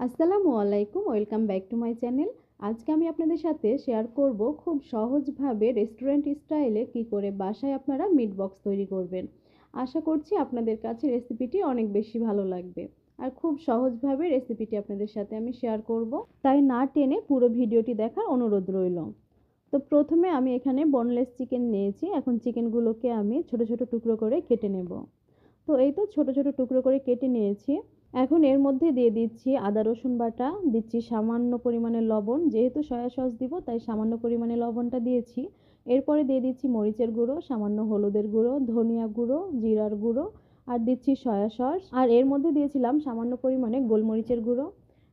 আসসালামু আলাইকুম, welcome back to my channel. আজকে আমি আপনাদের সাথে শেয়ার করব খুব সহজভাবে রেস্টুরেন্ট স্টাইলে কি করে বাসায় আপনারা মিট বক্স তৈরি করবেন। আশা করছি আপনাদের কাছে রেসিপিটি অনেক বেশি ভালো লাগবে। আর খুব সহজভাবে রেসিপিটি আপনাদের সাথে আমি শেয়ার করব। তাই না টেনে পুরো ভিডিওটি দেখার অনুরোধ রইল। তো প্রথমে আমি এখানে বনলেস চিকেন নিয়েছি। এখন চিকেনগুলোকে আমি ছোট ছোট টুকরো করে কেটে নেব। তো এই তো ছোট ছোট টুকরো করে কেটে নিয়েছি। এখন এর মধ্যে দিয়ে দিচ্ছি আদা, রসুন বাটা, দিচ্ছি সামান্য পরিমাণে লবণ, যেহেতু সয়া সস দিব, তাই সামান্য পরিমাণে লবণটা দিয়েছি। এরপরে দিয়ে দিচ্ছি মরিচের গুঁড়ো, সামান্য হলুদের গুঁড়ো, ধনিয়া গুঁড়ো, জিরার গুঁড়ো, আর দিচ্ছি সয়া সস আর এর মধ্যে দিয়েছিলাম সামান্য পরিমাণে গোলমরিচের গুঁড়ো।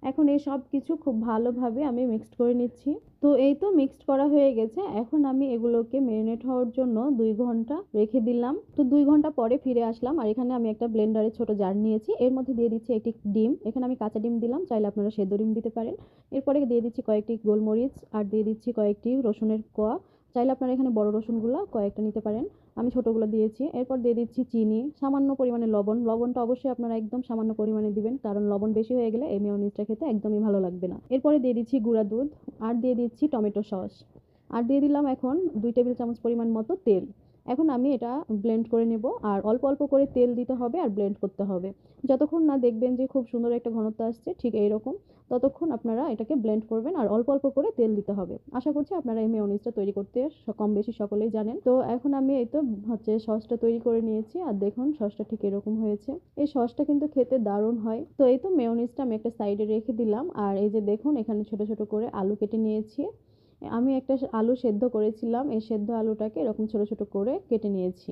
এখন এই সব কিছু খুব ভালোভাবে আমি মিক্সড করে নিচ্ছি। তো এই তো মিক্সড করা হয়ে গেছে, এখন আমি এগুলোকে ম্যারিনেট হওয়ার জন্য দুই ঘণ্টা রেখে দিলাম। তো দুই ঘণ্টা পরে ফিরে আসলাম, আর এখানে আমি একটা ব্লেন্ডারে ছোট জার নিয়েছি। এর মধ্যে দিয়ে দিচ্ছি একটি ডিম, এখানে আমি কাঁচা ডিম দিলাম, চাইলে আপনারা সেদ্ধ ডিম দিতে পারেন। এরপরে দিয়ে দিচ্ছি কয়েকটি গোলমরিচ, আর দিয়ে দিচ্ছি কয়েকটি রসুনের কোয়া। চাইলে আপনারা এখানে বড় রসুনগুলো কয়েকটা নিতে পারেন। আমি ছোটোগুলো দিয়েছি। এরপর দিয়ে দিচ্ছি চিনি, সামান্য পরিমাণে লবণ। লবণটা অবশ্যই আপনারা একদম সামান্য পরিমাণে দিবেন, কারণ লবণ বেশি হয়ে গেলে এই মেয়নিজটা খেতে একদমই ভালো লাগবে না। এরপরে দিয়ে দিচ্ছি গুঁড়া দুধ, আর দিয়ে দিচ্ছি টমেটো সস। আর দিয়ে দিলাম এখন দুই টেবিল চামচ পরিমাণ মতো তেল। এখন আমি এটা ব্লেন্ড করে নেব। আর অল্প অল্প করে তেল দিতে হবে আর ব্লেন্ড করতে হবে। যতক্ষণ না দেখবেন যে খুব সুন্দর একটা ঘনত্ব আসছে, ঠিক এইরকম, ততক্ষণ আপনারা এটাকে ব্লেন্ড করবেন আর অল্প অল্প করে তেল দিতে হবে। আশা করছি আপনারা এই মেয়নিজটা তৈরি করতে কম বেশি সকলেই জানেন। তো এখন আমি এই তো হচ্ছে সসটা তৈরি করে নিয়েছি। আর দেখুন সসটা ঠিক এরকম হয়েছে। এই সসটা কিন্তু খেতে দারুণ হয়। তো এই তো মেয়নিজটা আমি একটা সাইডে রেখে দিলাম। আর এই যে দেখুন এখানে ছোট ছোট করে আলু কেটে নিয়েছি। আমি একটা আলু সেদ্ধ করেছিলাম। এই সেদ্ধ আলুটাকে এরকম ছোট ছোট করে কেটে নিয়েছি।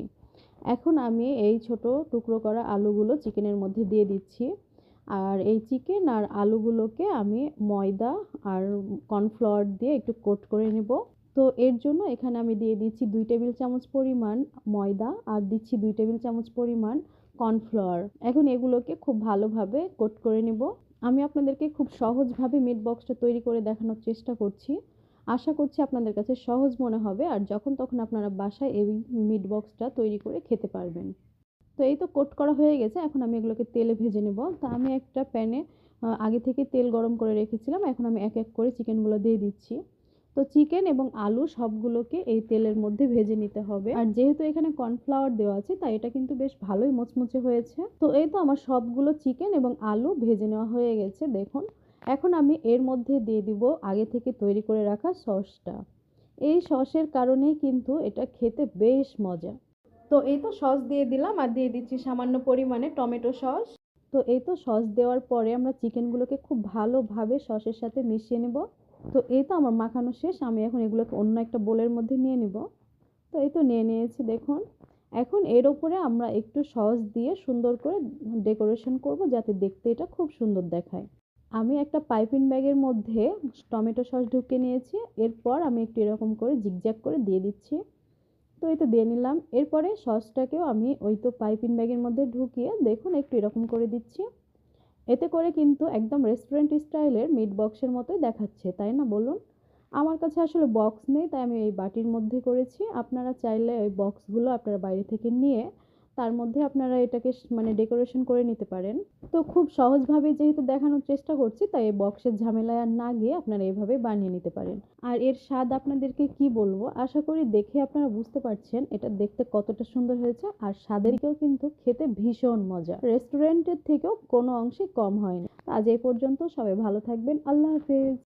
এখন আমি এই ছোট টুকরো করা আলুগুলো চিকেনের মধ্যে দিয়ে দিচ্ছি। আর এই চিকেন আর আলুগুলোকে আমি ময়দা আর কর্নফ্লাওয়ার দিয়ে একটু কোট করে নেব। তো এর জন্য এখানে আমি দিয়ে দিচ্ছি দুই টেবিল চামচ পরিমাণ ময়দা আর দিচ্ছি দুই টেবিল চামচ পরিমাণ কর্নফ্লাওয়ার। এখন এগুলোকে খুব ভালোভাবে কোট করে নেব। আমি আপনাদেরকে খুব সহজভাবে মিট বক্সটা তৈরি করে দেখানোর চেষ্টা করছি। আশা করছি আপনাদের কাছে সহজ মনে হবে আর যখন তখন আপনারা বাসায় এই মিট বক্সটা তৈরি করে খেতে পারবেন। তো এই তো কোট করা হয়ে গেছে, এখন আমি এগুলোকে তেলে ভেজে নেব। তা আমি একটা প্যানে আগে থেকে তেল গরম করে রেখেছিলাম, এখন আমি এক এক করে চিকেনগুলো দিয়ে দিচ্ছি। তো চিকেন এবং আলু সবগুলোকে এই তেলের মধ্যে ভেজে নিতে হবে। আর যেহেতু এখানে কর্নফ্লাওয়ার দেওয়া আছে, তাই এটা কিন্তু বেশ ভালোই মুচমুচে হয়েছে। তো এই তো আমার সবগুলো চিকেন এবং আলু ভেজে নেওয়া হয়ে গেছে, দেখুন। এখন আমি এর মধ্যে দিয়ে দিব আগে থেকে তৈরি করে রাখা সসটা। এই সসের কারণেই কিন্তু এটা খেতে বেশ মজা। তো এই তো সস দিয়ে দিলাম আর দিয়ে দিচ্ছি সামান্য পরিমাণে টমেটো সস। তো এই তো সস দেওয়ার পরে আমরা চিকেনগুলোকে খুব ভালোভাবে সসের সাথে মিশিয়ে নেব। তো এই তো আমার মাখানো শেষ, আমি এখন এগুলোকে অন্য একটা বোলের মধ্যে নিয়ে নিব। তো এই তো নিয়ে নিয়েছি, দেখুন। এখন এর ওপরে আমরা একটু সস দিয়ে সুন্দর করে ডেকোরেশন করব যাতে দেখতে এটা খুব সুন্দর দেখায়। আমি একটা পাইপিং ব্যাগের মধ্যে টমেটো সস ঢুকিয়ে নিয়েছি, এরপর আমি একটু এরকম করে জিগজ্যাগ করে দিয়ে দিচ্ছি। তো এই তো দিয়ে নিলাম। এরপরে সসটাকেও আমি ওই তো পাইপিং ব্যাগের মধ্যে ঢুকিয়ে দেখুন একটু এরকম করে দিচ্ছি। এতে করে কিন্তু একদম রেস্টুরেন্ট স্টাইলের মিট বক্সের মতোই দেখাচ্ছে, তাই না বলুন? আমার কাছে আসলে বক্স নেই, তাই আমি এই বাটির মধ্যে করেছি। আপনারা চাইলে ওই বক্সগুলো আপনারা বাইরে থেকে নিয়ে তার মধ্যে আপনারা এটাকে মানে ডেকোরেশন করে নিতে পারেন। তো খুব সহজভাবে যেহেতু দেখানোর চেষ্টা করছি, তাই এই বক্সের ঝামেলায় আর না গিয়ে আপনারা এভাবে বানিয়ে নিতে পারেন। আর এর স্বাদ আপনাদেরকে কি বলব, আশা করি দেখে আপনারা বুঝতে পারছেন, এটা দেখতে কতটা সুন্দর হয়েছে, আর স্বাদেরকেও কিন্তু খেতে ভীষণ মজা। রেস্টুরেন্টের থেকেও কোনো অংশে কম হয়নি আজ এই পর্যন্ত সবাই ভালো থাকবেন, আল্লাহ হাফেজ।